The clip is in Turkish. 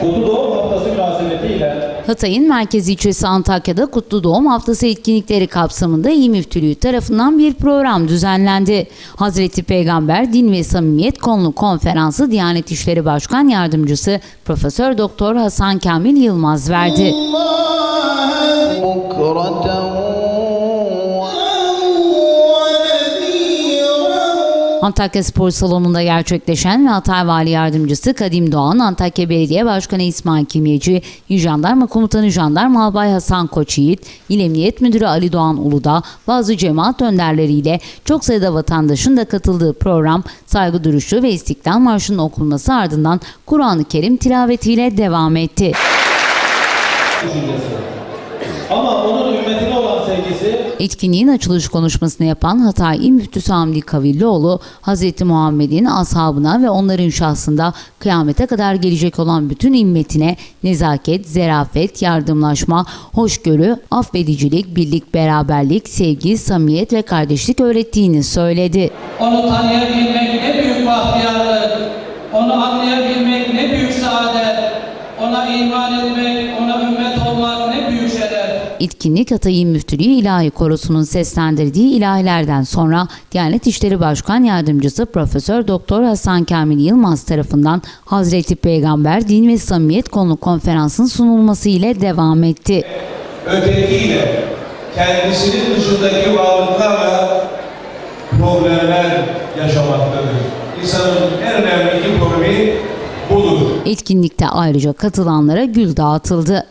Kutlu Doğum Haftası münasebetiyle Hatay'ın merkez ilçesi Antakya'da Kutlu Doğum Haftası etkinlikleri kapsamında İl Müftülüğü tarafından bir program düzenlendi. Hazreti Peygamber Din ve Samimiyet konulu konferansı Diyanet İşleri Başkan Yardımcısı Profesör Doktor Hasan Kamil Yılmaz verdi. Allah Antakya Spor Salonu'nda gerçekleşen ve Hatay Vali Yardımcısı Kadim Doğan, Antakya Belediye Başkanı İsmail Kimyeci, İl Jandarma Komutanı Jandarma Albay Hasan Koçyiğit, İl Emniyet Müdürü Ali Doğan Uludağ, bazı cemaat önderleriyle çok sayıda vatandaşın da katıldığı program saygı duruşu ve İstiklal Marşı'nın okunması ardından Kur'an-ı Kerim tilavetiyle devam etti. Etkinliğin açılış konuşmasını yapan Hatay İl Müftüsü Hamdi Kavillioğlu, Hz. Muhammed'in ashabına ve onların şahsında kıyamete kadar gelecek olan bütün ümmetine nezaket, zerafet, yardımlaşma, hoşgörü, affedicilik, birlik, beraberlik, sevgi, samimiyet ve kardeşlik öğrettiğini söyledi. Onu tanıyabilmek ne büyük bahtiyarlık, onu anlayabilmek ne büyük saadet, ona iman etmek, ona ümmet olmak ne büyük şeref. Etkinlik Hatay İl Müftülüğü İlahi Korosu'nun seslendirdiği ilahilerden sonra Diyanet İşleri Başkan Yardımcısı Profesör Doktor Hasan Kamil Yılmaz tarafından Hazreti Peygamber Din ve Samimiyet konulu konferansın sunulması ile devam etti. ötekiyle, kendisinin dışındaki varlıklarla problemler yaşamaktadır. İnsanın en önemli iki problemi budur. Etkinlikte ayrıca katılanlara gül dağıtıldı.